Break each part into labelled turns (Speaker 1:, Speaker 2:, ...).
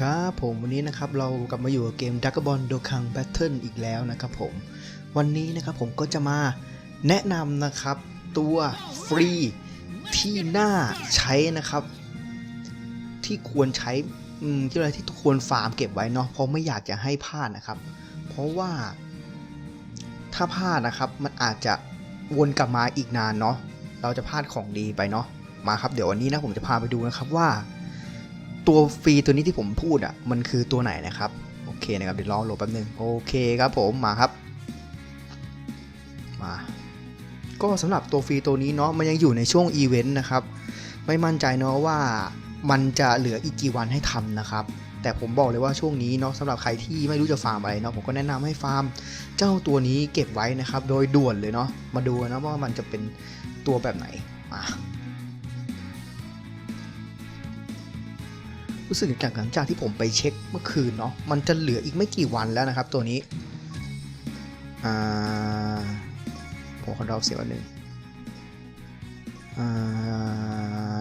Speaker 1: ครับผมวันนี้นะครับเรากลับมาอยู่กับเกม d r a g o n Ball Dokkan Battle อีกแล้วนะครับผม วันนี้นะครับผมก็จะมาแนะนำนะครับตัวฟรีที่น่าใช้นะครับ ที่ควรใช้อืมที่อะไรที่ควรฟาร์มเก็บไว้เนาะเพราะไม่อยากจะให้พลาดนะครับ เพราะว่า ถ้าพลาดนะครับมันอาจจะวนกลับมาอีกนานเนาะเราจะพลาดของดีไปเนาะมาครับเดี๋ยววันนี้นะผมจะพาไปดูนะครับว่า ตัวฟรีตัวนี้ที่ผมพูดอะมันคือตัวไหนนะครับโอเคนะครับเดี๋ยวรอโหลดแป๊บนึงโอเคครับผมมาครับมาก็สำหรับตัวฟรีตัวนี้เนาะมันยังอยู่ในช่วงอีเวนต์นะครับไม่มั่นใจเนาะว่ามันจะเหลืออีกกี่วันให้ทำนะครับ แต่ผมบอกเลยว่าช่วงนี้เนาะสำหรับใครที่ไม่รู้จะฟาร์มอะไรเนาะผมก็แนะนำให้ฟาร์ม เจ้าตัวนี้เก็บไว้นะครับ โดยด่วนเลยเนาะมาดูนะว่ามันจะเป็นตัวแบบไหนมา รู้สึกจากหลังจากที่ผมไปเช็คเมื่อคืนเนาะมันจะเหลืออีกไม่กี่วันแล้วนะครับ ตัวนี้อ่าผมขอเดาเสียวันหนึ่ง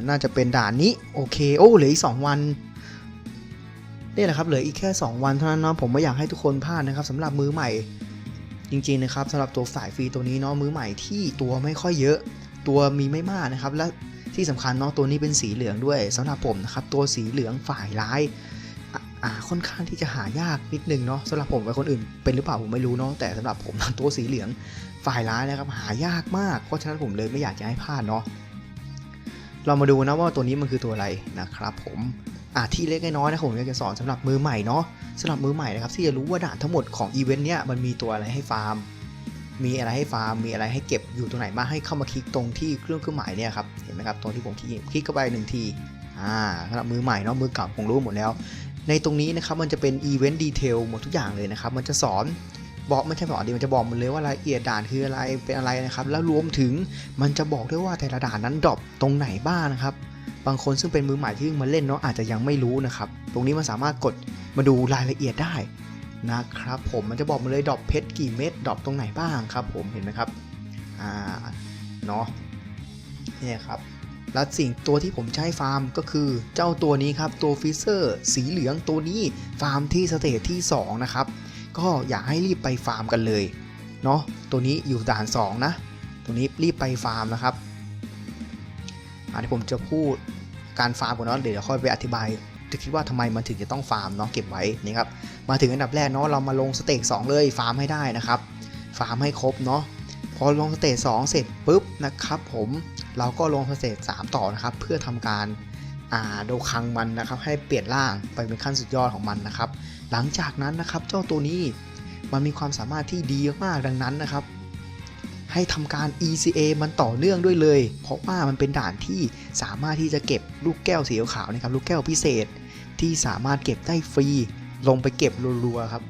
Speaker 1: น่าจะเป็นด่านนี้โอเคโอ้เหลืออีก2วันนี่แหละครับเหลืออีกแค่ 2 วันเท่านั้นเนาะผมไม่อยากให้ทุกคนพลาดนะครับสำหรับมือใหม่จริงๆนะครับสำหรับตัวสายฟรีตัวนี้เนาะมือใหม่ที่ตัวไม่ค่อยเยอะ ตัวมีไม่มากนะครับ และ ที่สำคัญเนาะตัวนี้เป็นสีเหลืองด้วยสำหรับผมนะครับตัวสีเหลืองฝ่ายร้ายอ่าค่อนข้างที่จะหายากนิดนึงเนาะสำหรับผมกับคนอื่นเป็นหรือเปล่าผมไม่รู้เนาะแต่สำหรับผมตัวสีเหลืองฝ่ายร้ายนะครับหายากมากเพราะฉะนั้นผมเลยไม่อยากจะให้พลาดเนาะเรามาดูนะว่าตัวนี้มันคือตัวอะไรนะครับผมอะที่เล็กน้อยนะผมอยากจะสอนสำหรับมือใหม่เนาะสำหรับมือใหม่นะครับที่จะรู้ว่าด่านทั้งหมดของอีเวนต์เนี้ยมันมีตัวอะไรให้ฟาร์ม มีอะไรให้ฟาร์มมีอะไรให้เก็บอยู่ตรงไหนบ้างให้เข้ามาคลิกตรงที่เครื่องเครื่องหมายเนี่ยครับเห็นไหมครับตรงที่ผมคลิกคลิกเข้าไปหนึ่งทีอ่าสำหรับมือใหม่เนาะมือเก่าคงรู้หมดแล้ว ในตรงนี้นะครับมันจะเป็นอีเวนต์ดีเทลหมดทุกอย่างเลยนะครับมันจะสอนบอกไม่ใช่บอกดีมันจะบอกมันเลยว่ารายละเอียดด่านคืออะไรเป็นอะไรนะครับ แล้วรวมถึงมันจะบอกด้วยว่าแต่ละด่านนั้นดรอปตรงไหนบ้างนะครับ บางคนซึ่งเป็นมือใหม่ที่เพิ่งมาเล่นเนาะอาจจะยังไม่รู้นะครับ ตรงนี้มันสามารถกดมาดูรายละเอียดได้ นะครับผมมันจะบอกมาเลยดอปเพชรกี่เม็ดดอปตรงไหนบ้างครับผมเห็นไหมครับอ่าเนาะเนี่ยครับและสิ่งตัวที่ผมใช้ฟาร์มก็คือเจ้าตัวนี้ครับตัวฟิเซอร์สีเหลืองตัวนี้ฟาร์มที่สเตจที่สองนะครับ ก็อยากให้รีบไปฟาร์มกันเลยเนาะตัวนี้อยู่ด่าน 2 นะ ตัวนี้รีบไปฟาร์มนะครับอันนี้ผมจะพูดการฟาร์มก่อนเนาะเดี๋ยวค่อยไปอธิบาย คิดว่าทำไมมันถึงจะต้องฟาร์มเนาะเก็บไว้นี่ครับมาถึงอันดับแรกเนาะเรามาลงสเตจ2เลยฟาร์มให้ได้นะครับฟาร์มให้ครบเนาะพอลงสเตจ2เสร็จปุ๊บนะครับผมเราก็ลงสเตจ3ต่อนะครับ เพื่อทำการอ่าโดคังมันนะครับ ให้เปลี่ยนร่างไปเป็นขั้นสุดยอดของมันนะครับ หลังจากนั้นนะครับเจ้าตัวนี้มันมีความสามารถที่ดีมากดังนั้นนะครับ ให้ทำการ ECA มันต่อเนื่องด้วยเลย เพราะว่ามันเป็นด่านที่สามารถที่จะเก็บลูกแก้วสีขาวนะครับลูกแก้วพิเศษ ที่สามารถเก็บได้ฟรี ลงไปเก็บรัวๆครับ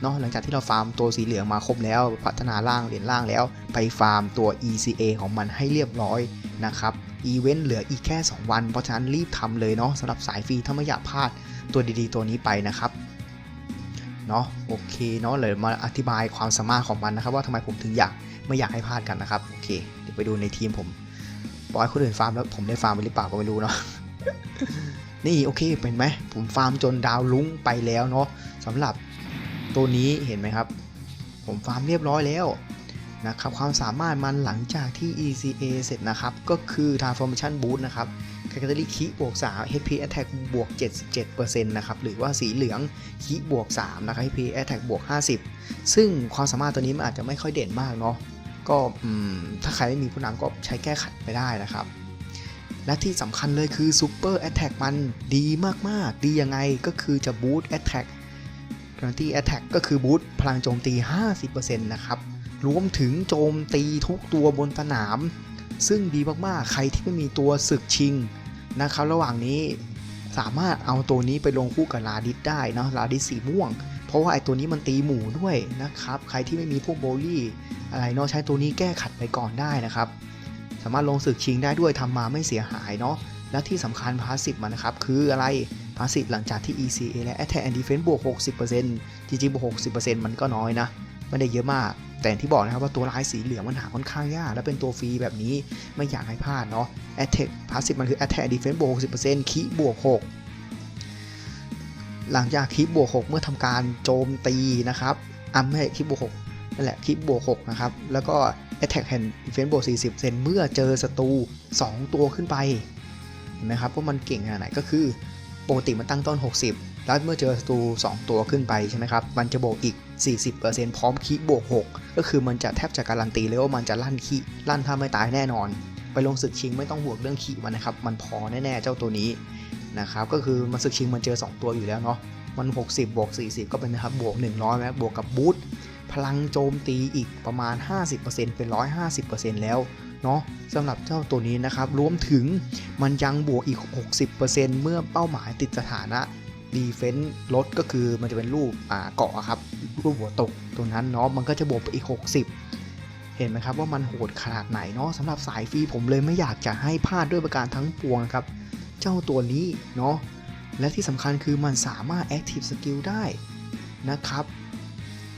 Speaker 1: เนาะหลังจากที่เราฟาร์มตัวสีเหลืองมาครบแล้ว พัฒนาร่างเหรียญร่างแล้ว ไปฟาร์มตัว ECA ของมันให้เรียบร้อยนะครับอีเวนต์เหลืออีกแค่ 2 วัน เพราะฉะนั้นรีบทำเลยเนาะสำหรับสายฟรีถ้าไม่อยากพลาดตัวดีๆ ตัวนี้ไปนะครับเนาะโอเคเนาะเลยมาอธิบายความสามารถของมันนะครับ ว่าทำไมผมถึงอยากไม่อยากให้พลาดกันนะครับโอเคเดี๋ยวไปดูในทีมผมบอกให้คนอื่นฟาร์มแล้วผมได้ฟาร์มไปหรือเปล่าก็ไม่รู้เนาะ นี่โอเคเป็นไหมผมฟาร์มจนดาวลุ้งไปแล้วเนาะสำหรับตัวนี้เห็นไหมครับ ผมฟาร์มเรียบร้อยแล้วนะครับความสามารถมันหลังจากที่ ECA เสร็จนะครับ ก็คือ Transformation Boost นะครับ Category คีบวก 3 HP Attack บวก 77%นะครับ หรือว่าสีเหลืองคีบวก 3 นะครับ HP Attack บวก 50 ซึ่งความสามารถตัวนี้มันอาจจะไม่ค่อยเด่นมากเนาะก็ถ้าใครไม่มีผู้นำก็ใช้แก้ขัดไปได้นะครับ และที่สำคัญเลยคือ Super Attack มันดีมาก ๆ ดียังไงก็คือจะ Boost Attack Guarantee Attack ก็คือ Boost พลังโจมตี 50%นะครับ รวมถึงโจมตีทุกตัวบนสนาม ซึ่งดีมาก ๆ ใครที่ไม่มีตัวศึกชิงนะครับระหว่างนี้สามารถเอาตัวนี้ไปลงคู่กับลาดิสได้นะลาดิสสีม่วง เพราะว่าไอตัวนี้มันตีหมู่ด้วยนะครับ ใครที่ไม่มีพวกโบลี่อะไรเนาะใช้ตัวนี้แก้ขัดไปก่อนได้นะครับ สามารถลงศึกชิงได้ด้วยทำมาไม่เสียหายเนาะและที่สำคัญพาสซีฟมันนะครับ คืออะไรพาสซีฟหลังจากที่ ECA และ Attack and Defense บวก 60%จริงๆบวก 60%มันก็น้อยนะ ไม่ได้เยอะมาก แต่ที่บอกนะครับว่าตัวลายสีเหลืองมันหาค่อนข้างยาก และเป็นตัวฟรีแบบนี้ไม่อยากให้พลาดเนาะ Attack Passive มันคือ Attack Defense บวก 60%คีบวก 6 หลังจากคลิบวก 6 เมื่อทำการโจมตีนะครับอะไม่ใช่คลิปบวก 6 นั่นแหละคลิปบวก6นะครับ แล้วก็ attack hand defense บวก40 เซนเมื่อเจอศัตรู 2 ตัวขึ้นไป เห็นไหมครับว่ามันเก่งขนาดไหนก็คือปกติมันตั้งต้น 60 แล้วเมื่อเจอศัตรู 2 ตัวขึ้นไปใช่ไหมครับ มันจะบวกอีก 40%พร้อมคีบวก 6 ก็คือมันจะแทบจะการันตีเลยว่ามันจะลั่นคีลั่นถ้าไม่ตายแน่นอน ไปลงศึกชิงไม่ต้องบวกเรื่องขีมันนะครับ มันพอแน่ๆเจ้าตัวนี้นะครับ ก็คือมันศึกชิงมันเจอ 2 ตัวอยู่แล้วเนาะ มัน 60 บวก 40 ก็เป็นนะครับ บวก 100ไหมบวกกับบูท พลังโจมตีอีกประมาณ 50%เป็น 150%แล้วเนาะสำหรับเจ้าตัวนี้นะครับ รวมถึงมันยังบวกอีก 60%เมื่อเป้าหมายติดสถานะดีเฟน s ์ลดก็คือมันจะเป็นรูปเกาะครับ รูปหัวตกตรงนั้นเนาะมันก็จะบวกไปอีก 60 เห็นไหมครับว่ามันโหดขนาดไหนเนาะสำหรับสายฟรีผมเลยไม่อยากจะให้พลาดด้วยประการทั้งปวงครับ เจ้าตัวนี้เนาะและที่สำคัญคือมันสามารถ Active Skill ได้นะครับ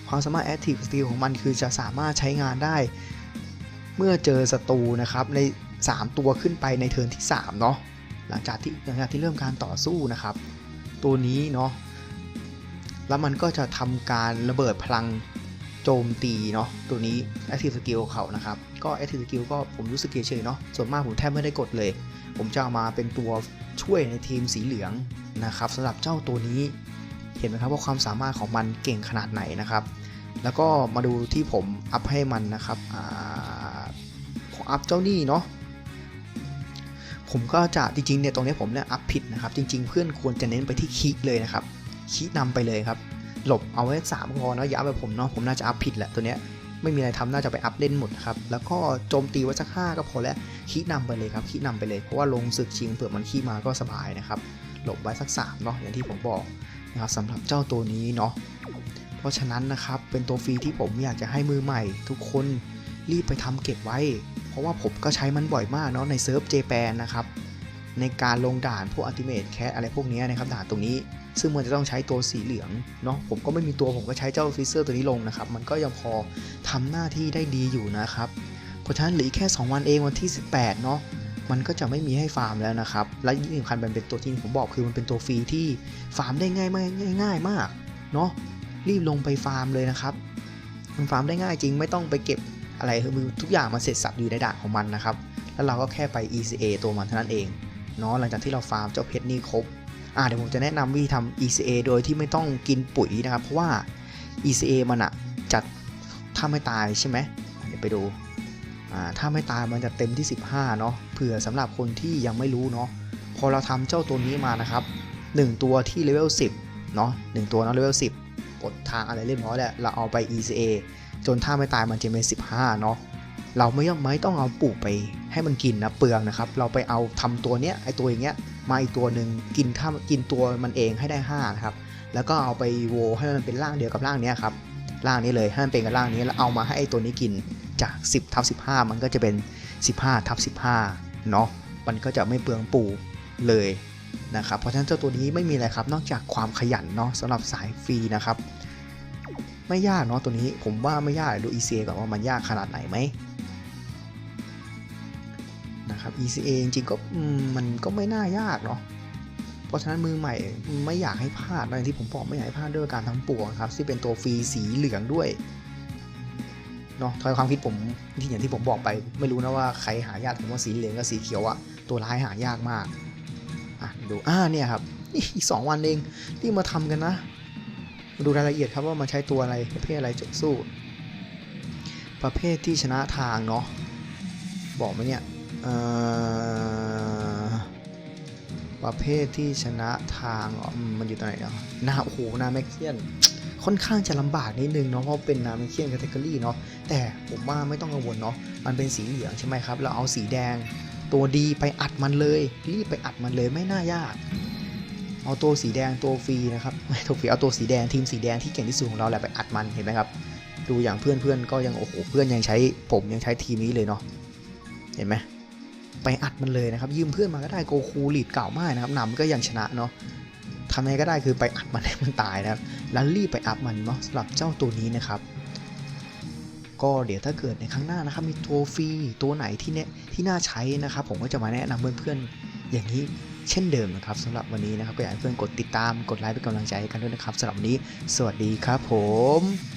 Speaker 1: ความสามารถ Active Skill ของมันคือจะสามารถใช้งานได้ เมื่อเจอศัตรูนะครับใน 3 ตัวขึ้นไปในเทิร์นที่3เนาะหลังจากที่หลังจากที่เริ่มการต่อสู้นะครับ ตัวนี้เนาะแล้วมันก็จะทำการระเบิดพลังโจมตีเนาะตัวนี้ Active Skill เขานะครับ ก็ Active Skill ก็ผมรู้สึกเฉยๆเนาะส่วนมากผมแทบไม่ได้กดเลย ผมจะเอามาเป็นตัวช่วยในทีมสีเหลืองนะครับสำหรับเจ้าตัวนี้ ห็นไหมครับว่าความสามารถของมันเก่งขนาดไหนนะครับ แล้วก็มาดูที่ผมอัพให้มันนะครับอ่าผมอัพเจ้านี่เนาะผมก็จะจริงๆเนี่ยตรงนี้ผมเนี่ยอัพผิดนะครับ จริง ๆ เพื่อนควรจะเน้นไปที่คีเลยนะครับคีนำไปเลยครับ หลบเอาไว้สามพอเนาะอย่าเอาแบบผมเนาะผมน่าจะอัพผิดแหละตัวเนี้ยไม่มีอะไรทำน่าจะไปอัพเล่นหมดครับแล้วก็โจมตีไว้สักห้าก็พอแล้วคีนำไปเลยครับคีนำไปเลยเพราะว่าลงศึกชิงเผื่อมันขี้มาก็สบายนะครับหลบไว้สักสามเนาะอย่างที่ผมบอก นะครับสำหรับเจ้าตัวนี้เนาะเพราะฉะนั้นนะครับเป็นตัวฟรีที่ผมอยากจะให้มือใหม่ ทุกคนรีบไปทำเก็บไว้ เพราะว่าผมก็ใช้มันบ่อยมากเนาะในเซิร์ฟเจแปนนะครับในการลงด่านพวกอัลติเมทแคสอะไรพวกนี้นะครับด่านตรงนี้ ซึ่งมันจะต้องใช้ตัวสีเหลืองเนาะผมก็ไม่มีตัวผมก็ใช้เจ้าฟิเซอร์ตัวนี้ลงนะครับ มันก็ยังพอทำหน้าที่ได้ดีอยู่นะครับ เพราะฉะนั้นเหลือแค่ 2 วันเองวันที่ 18 เนาะ มันก็จะไม่มีให้ฟาร์มแล้วนะครับ และที่สำคัญมันเป็นตัวที่ผมบอกคือมันเป็นตัวฟรีที่ฟาร์มได้ง่ายมากง่ายมากเนาะรีบลงไปฟาร์มเลยนะครับ มันฟาร์มได้ง่ายจริงไม่ต้องไปเก็บอะไรคือทุกอย่างมันเสร็จสับอยู่ในด่านของมันนะครับ แล้วเราก็แค่ไป ECA ตัวมันเท่านั้นเองเนาะหลังจากที่เราฟาร์มเจ้าเพชรนี่ครบอ่าเดี๋ยวผมจะแนะนำวิธีทำ ECA โดยที่ไม่ต้องกินปุ๋ยนะครับ เพราะว่า ECA มันอะจัดถ้าไม่ตายใช่ไหมเดี๋ยวไปดู ถ้าไม่ตายมันจะเต็มที่ 15 เนาะเผื่อสำหรับคนที่ยังไม่รู้เนาะพอเราทำเจ้าตัวนี้มานะครับ 1 ตัวที่เลเวล 10 เนาะ1ตัวเนาะเลเวล 10กดทางอะไรเรียบร้อยแล้วเราเอาไป ECA จนถ้าไม่ตายมันจะเป็น 15 เนาะเราไม่ต้องไม่ต้องเอาปลูกไปให้มันกินนะเปลืองนะครับ เราไปเอาทำตัวเนี้ยไอตัวอย่างเงี้ยมาอีกตัวหนึ่งกินถ้ากินตัวมันเองให้ได้5นะครับแล้วก็เอาไปโวให้มันเป็นร่างเดียวกับร่างเนี้ยครับร่างนี้เลยให้มันเป็นกับร่างนี้แล้วเอามาให้ไอตัวนี้กิน จาก 10ทับ15 มันก็จะเป็น 15ทับ15 เนาะมันก็จะไม่เปลืองปูเลยนะครับเพราะฉะนั้นเจ้าตัวนี้ไม่มีอะไรครับนอกจากความขยันเนาะสำหรับสายฟรีนะครับ ไม่ยากเนาะตัวนี้ผมว่าไม่ยากดู ECA ก่อนว่ามันยากขนาดไหนไหมนะครับ ECA จริงๆก็มันก็ไม่น่ายากเนาะเพราะฉะนั้นมือใหม่ไม่อยากให้พลาดนะอย่างที่ผมบอกไม่อยากให้พลาดด้วยการทั้งปวงครับที่เป็นตัวฟรีสีเหลืองด้วย เนาะทอยความคิดผมที่อย่างที่ผมบอกไป ไม่รู้นะว่าใครหายากผมว่าสีเหลืองกับสีเขียวอะตัวร้ายหายากมากอะดูอ่าเนี่ยครับนี่อีกสองวันเองที่มาทำกันนะมาดูรายละเอียดครับว่ามันใช้ตัวอะไรประเภทอะไรจบสู้ ประเภทที่ชนะทางเนาะบอกไหมเนี่ยประเภทที่ชนะทางอ๋อมันอยู่ตรงไหนเนาะหน้าโอ้โหน้าแมคเคียน ค่อนข้างจะลำบากนิดนึงเนาะเพราะเป็นนาแมคเคียนแคตตาล็อเนาะแต่ผมว่าไม่ต้องกังวลเนาะมันเป็นสีเหลืองใช่ไหมครับ เราเอาสีแดง ตัวดีไปอัดมันเลย รีบไปอัดมันเลยไม่น่ายาก เอาตัวสีแดงตัวฟรีนะครับไม่ตัวฟรีเอาตัวสีแดงทีมสีแดงที่เก่งที่สุดของเราแหละไปอัดมันเห็นไหมครับดูอย่างเพื่อนเพื่อนๆก็ยังโอ้โหเพื่อนยังใช้ผมยังใช้ทีมนี้เลยเนาะเห็นไหมไปอัดมันเลยนะครับยืมเพื่อนมาก็ได้โกคูลีดเก่ามากนะครับนำก็ยังชนะเนาะ ทำไงก็ได้คือไปอัดมันให้มันตายนะครับแล้วรีบไปอัพมันเนาะสำหรับเจ้าตัวนี้นะครับ ก็เดี๋ยวถ้าเกิดในครั้งหน้านะครับมีตัวฟรีตัวไหนที่เนี่ยที่น่าใช้นะครับ ผมก็จะมาแนะนำเพื่อนๆอย่างนี้เช่นเดิมนะครับสำหรับวันนี้นะครับก็อยากให้เพื่อนกดติดตามกดไลค์เป็นกำลังใจให้กันด้วยนะครับสำหรับวันนี้ สวัสดีครับผม